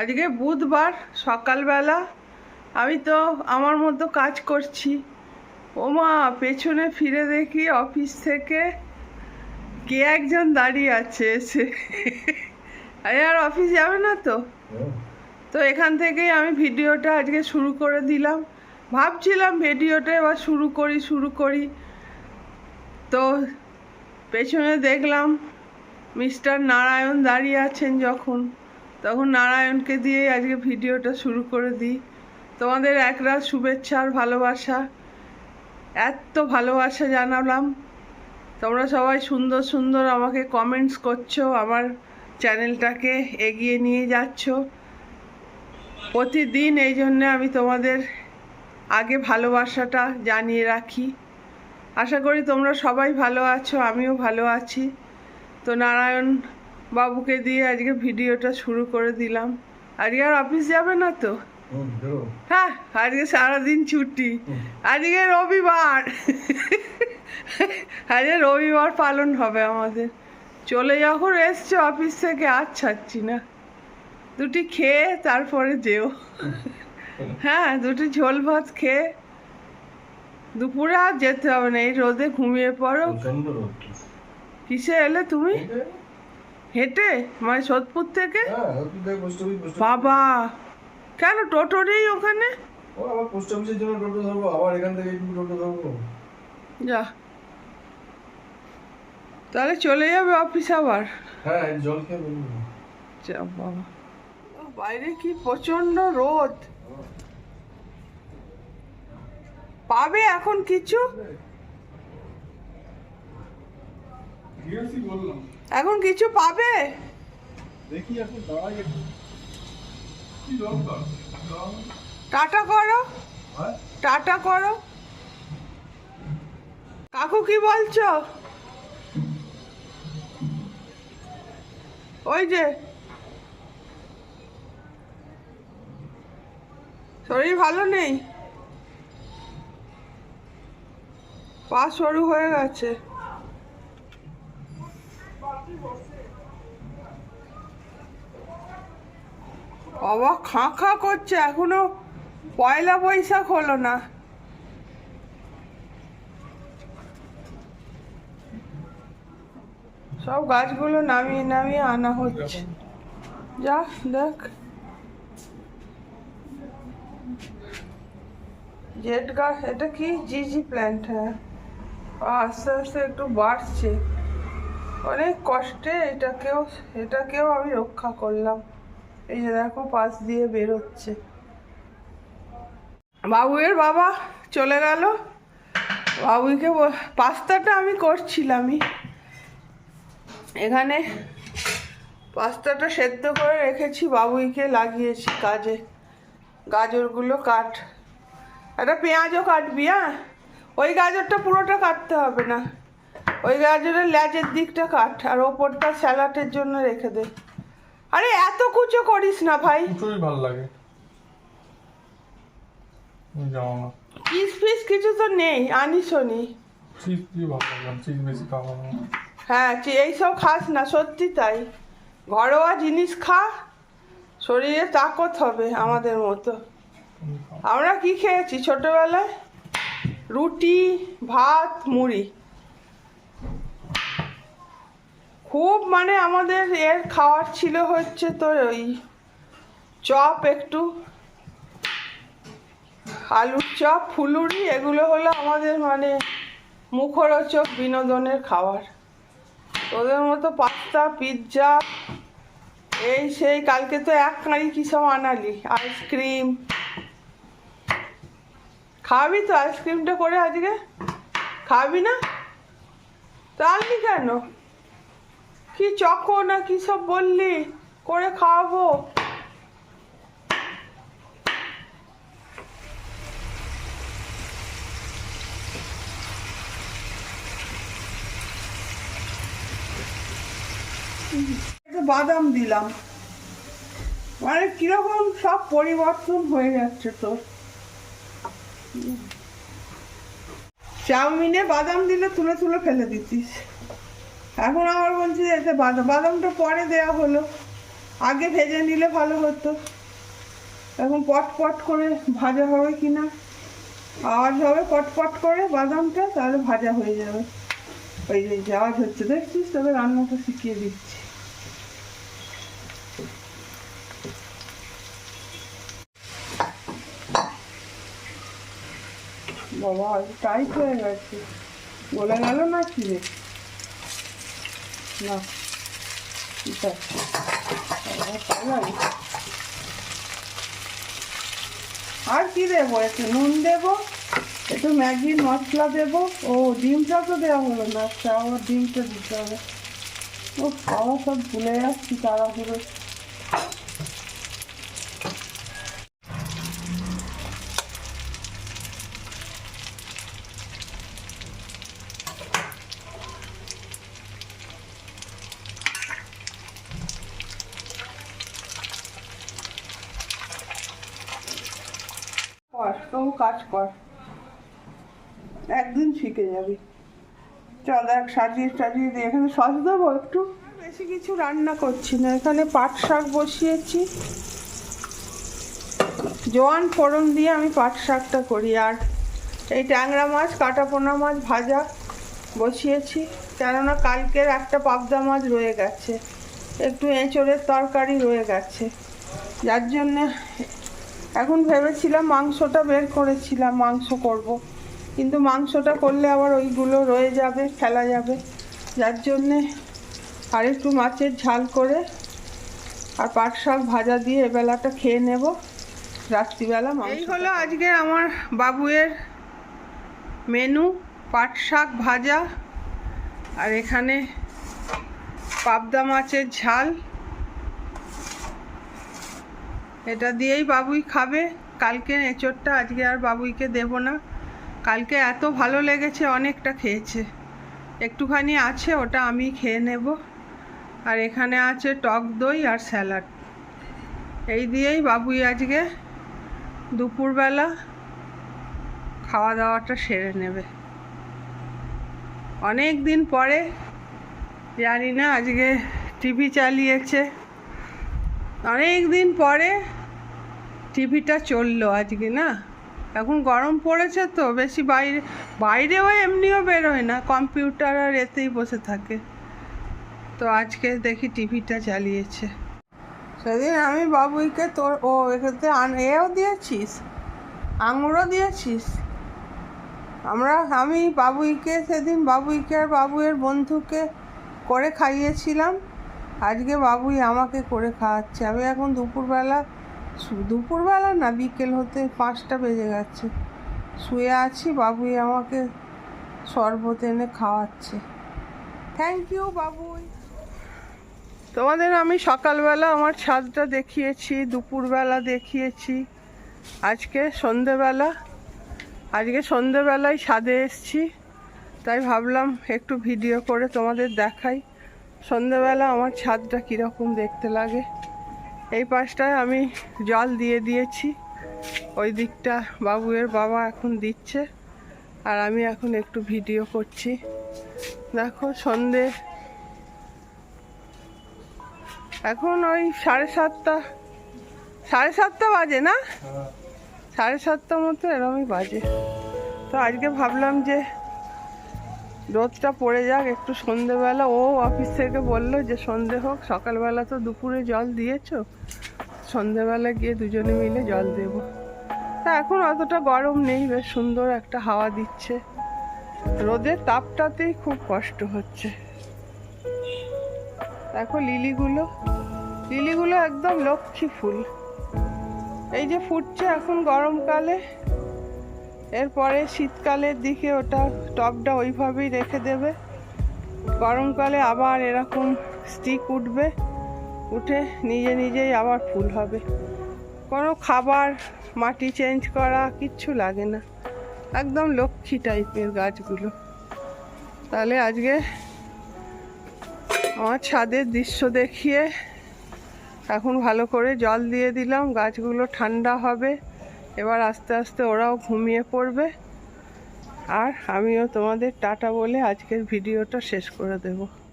আজকে বুধবার, সকালবেলা আমি তো আমার মতো কাজ করছি। ওমা, পেছনে ফিরে দেখি অফিস থেকে কে একজন দাঁড়িয়ে আছে এসে। আরে, আর অফিস যাবে না তো? তো এখান থেকেই আমি ভিডিওটা আজকে শুরু করে দিলাম। ভাবছিলাম ভিডিওটা এবার শুরু করি শুরু করি। তো পেছনে দেখলাম মিস্টার নারায়ণ দাঁড়িয়ে আছেন যখন। তখন নারায়ণকে দিয়ে আজকে ভিডিওটা শুরু করে দিই। তোমাদের একরাত শুভেচ্ছা আর ভালোবাসা। এত ভালোবাসা জানালাম। তোমরা সবাই সুন্দর সুন্দর আমাকে কমেন্টস করছ, আমার চ্যানেলটাকে এগিয়ে নিয়ে যাচ্ছ। প্রতিদিন এই জন্যে আমি তোমাদের আগে ভালোবাসাটা জানিয়ে রাখি। আশা করি তোমরা সবাই ভালো আছো, আমিও ভালো আছি। তো নারায়ণ বাবুকে দিয়ে আজকে ভিডিওটা শুরু করে দিলাম। আজকে আর অফিস যাবে না তো? হ্যাঁ আজকে সারাদিন ছুটি। আজকে রবিবার। আজকে রবিবার পালন হবে আমাদের। চলে যখন এসছো অফিস থেকে। আর ছাড়ছি না। দুটি খেয়ে তারপরে যেও। হ্যাঁ দুটি ঝোল ভাত খেয়ে দুপুরে আর যেতে হবে না। এই রোদে ঘুমিয়ে পড়ো। কিসে এলে তুমি? হেঁটে? মানে সোদপুর থেকে? বাবা! কেন টোটো নেই ওখানে? ও আবার পোস্ট অফিসের জন্য টোটো ধরবো আবার এখান থেকে টোটো ধরবো। যা। তাহলে চলে যাবে অফিস আবার? হ্যাঁ জল খেয়ে বলব যা বাবা। বাইরে কি প্রচণ্ড রোদ। পাবে এখন কিছু দিয়েছি বললাম এখন কিছু পাবে? দেখি এখন দাঁড়াই একটু। কি দরকার? টাটা করো। হ্যাঁ? টাটা করো। কাকু কি বলছো? ওই যে। শরীর ভালো নেই? পা সরু হয়ে গেছে। বাবা, খাঁ খাঁ করছে, এখনও পয়লা বৈশাখ হলো না। সব গাছগুলো নামিয়ে নামিয়ে আনা হচ্ছে। যা, দেখ। জেড গাছ এটা কি? জিজি প্ল্যান্ট হ্যাঁ। আস্তে আস্তে একটু বাড়ছে। অনেক কষ্টে এটাকেও এটাকেও আমি রক্ষা করলাম। এই যে দেখো, পাশ দিয়ে বেরোচ্ছে। বাবুয়ের বাবা চলে গেল। বাবুইকে পাস্তাটা আমি করছিলামই। এখানে পাস্তাটা সেদ্ধ করে রেখেছি, বাবুইকে লাগিয়েছি কাজে। গাজরগুলো কাট। একটা পেঁয়াজও কাটবি হ্যাঁ? ওই গাজরটা পুরোটা কাটতে হবে না। ওই গাজরের ল্যাজের দিকটা কাট আর ওপরটা স্যালাডের জন্য রেখে দে। আরে এত কুচো করিস না ভাই। দুটোই ভালো লাগে। যাও না পিস পিস কিছু তো নেই আনিসও নি। চিজ দিয়ে ভালো লাগে চিজ বেশি খাওয়া হ্যাঁ এইসব খাস না সত্যি তাই। ঘরোয়া জিনিস খা শরীরে তাকত হবে আমাদের মতো। আমরা কি খেয়েছি ছোটবেলায়? রুটি ভাত মুড়ি। খুব মানে আমাদের এর খাওয়ার ছিল হচ্ছে তোর ওই চপ একটু, আলুর চপ, ফুলুরি, এগুলো হলো আমাদের মানে মুখরোচক বিনোদনের খাবার। তোদের মতো পাস্তা, পিৎজা, এই সেই কালকে তো এক কাঁড়ি কী সব আনালি, আইসক্রিম। খাবি তো আইসক্রিমটা করে আজকে? খাবি না? তাহলে কেন? কি চকো না কি সব বললি? করে খাওয়াবো। বাদাম দিলাম। মানে কীরকম সব পরিবর্তন হয়ে যাচ্ছে তোর চাউমিনে বাদাম দিলে তুলে তুলে ফেলে দিতিস। এখন আবার বলছিস এতে বাদাম বাদামটা পরে দেয়া হলো। আগে ভেজে নিলে ভালো হতো। এখন পট পট করে ভাজা হবে কি না আওয়াজ হবে পট পট করে বাদামটা, তাহলে ভাজা হয়ে যাবে। ওই যে আওয়াজ হচ্ছে, দেখছিস? তবে রান্নাটা শিখিয়ে দিচ্ছি। বাবা টাইট হয়ে গেছে। বলে গেল না কি রে? পাগল। আর কি দেবো? একটু নুন দেবো, একটু ম্যাগি, মশলা দেবো। ও, ডিমটা তো দেওয়া হলো না। আচ্ছা আবার ডিমটা দিতে হবে। ও, খাওয়া সব ভুলে যাচ্ছি তাড়াহুড়ো। তবু কাজ কর। একদিন শিখে যাবি। চল এক সাজিয়ে টাজিয়ে দিয়ে এখানে সস দেবো একটু? বেশি কিছু রান্না করছি না। এখানে পাট শাক বসিয়েছি। জোয়ান ফোড়ন দিয়ে আমি পাট শাকটা করি। আর এই ট্যাংরা মাছ, কাটা পোনা মাছ ভাজা বসিয়েছি। কেননা কালকের একটা পাবদা মাছ রয়ে গেছে। একটু এঁচড়ের তরকারি রয়ে গেছে। যার জন্যে এখন ভেবেছিলাম মাংসটা বের করেছিলাম, মাংস করব। কিন্তু মাংসটা করলে আবার ওইগুলো রয়ে যাবে, ফেলা যাবে। যার জন্যে আর একটু মাছের ঝাল করে আর পাট শাক ভাজা দিয়ে এবেলাটা খেয়ে নেব। রাত্রিবেলা এই হলো আজকে আমার বাবুয়ের মেনু, পাট শাক ভাজা আর এখানে পাবদা মাছের ঝাল। এটা দিয়েই বাবুই খাবে। কালকে এঁচোড়টা আজকে আর বাবুইকে দেব না। কালকে এত ভালো লেগেছে, অনেকটা খেয়েছে। একটুখানি আছে, ওটা আমি খেয়ে নেব। আর এখানে আছে টক দই আর স্যালাড। এই দিয়েই বাবুই আজকে দুপুরবেলা খাওয়া দাওয়াটা সেরে নেবে। অনেক দিন পরে, জানি না, আজকে টিভি চালিয়েছে। অনেক দিন পরে টিভিটা চলল আজকে, না? এখন গরম পড়েছে তো, বেশি বাইরে, বাইরেও এমনিও বেরোয় না, কম্পিউটার আর এতেই বসে থাকে। তো আজকে দেখি টিভিটা চালিয়েছে। সেদিন আমি বাবুইকে তোর, ও আন- এও দিয়েছিস? আঙুরও দিয়েছিস? আমরা, আমি বাবুইকে, সেদিন বাবুইকে আর বাবুয়ের বন্ধুকে করে খাইয়েছিলাম। আজকে বাবুই আমাকে করে খাওয়াচ্ছে। আমি এখন দুপুরবেলা দুপুরবেলা না, বিকেল হতে পাঁচটা বেজে গেছে। শুয়ে আছি, বাবুই আমাকে শরবত এনে খাওয়াচ্ছে। থ্যাংক ইউ বাবুই। তোমাদের আমি সকালবেলা আমার ছাদটা দেখিয়েছি, দুপুরবেলা দেখিয়েছি। আজকে সন্ধেবেলা, আজকে সন্ধেবেলায় ছাদে এসছি। তাই ভাবলাম একটু ভিডিও করে তোমাদের দেখাই। সন্ধেবেলা আমার ছাদটা কীরকম দেখতে লাগে? এই পাশটায় আমি জল দিয়ে দিয়েছি। ওই দিকটা বাবুয়ের বাবা এখন দিচ্ছে। আর আমি এখন একটু ভিডিও করছি। দেখো সন্ধে। এখন ওই সাড়ে সাতটা। সাড়ে সাতটা বাজে না? সাড়ে সাতটা মতো এরমই বাজে। তো আজকে ভাবলাম যে রোদটা পড়ে যাক, একটু সন্ধেবেলা। ও অফিস থেকে বলল যে, সন্ধে হোক, সকালবেলা তো দুপুরে জল দিয়েছ। সন্ধেবেলা গিয়ে দুজনে মিলে জল দেব। তা এখন অতটা গরম নেই, বেশ সুন্দর একটা হাওয়া দিচ্ছে। রোদের তাপটাতেই খুব কষ্ট হচ্ছে। দেখো লিলিগুলো। লিলিগুলো একদম লক্ষ্মী ফুল। এই যে ফুটছে এখন গরমকালে। এরপরে শীতকালের দিকে ওটা টবটা ওইভাবেই রেখে দেবে। গরমকালে আবার এরকম স্টিক উঠবে, উঠে নিজে নিজেই আবার ফুল হবে। কোনো খাবার, মাটি চেঞ্জ করা কিচ্ছু লাগে না। একদম লক্ষ্মী টাইপের গাছগুলো। তাহলে আজকে আমার ছাদের দৃশ্য দেখিয়ে এখন ভালো করে জল দিয়ে দিলাম, গাছগুলো ঠান্ডা হবে। এবার আস্তে আস্তে ওরাও ঘুমিয়ে পড়বে। আর আমিও তোমাদের টাটা বলে আজকের ভিডিওটা শেষ করে দেবো।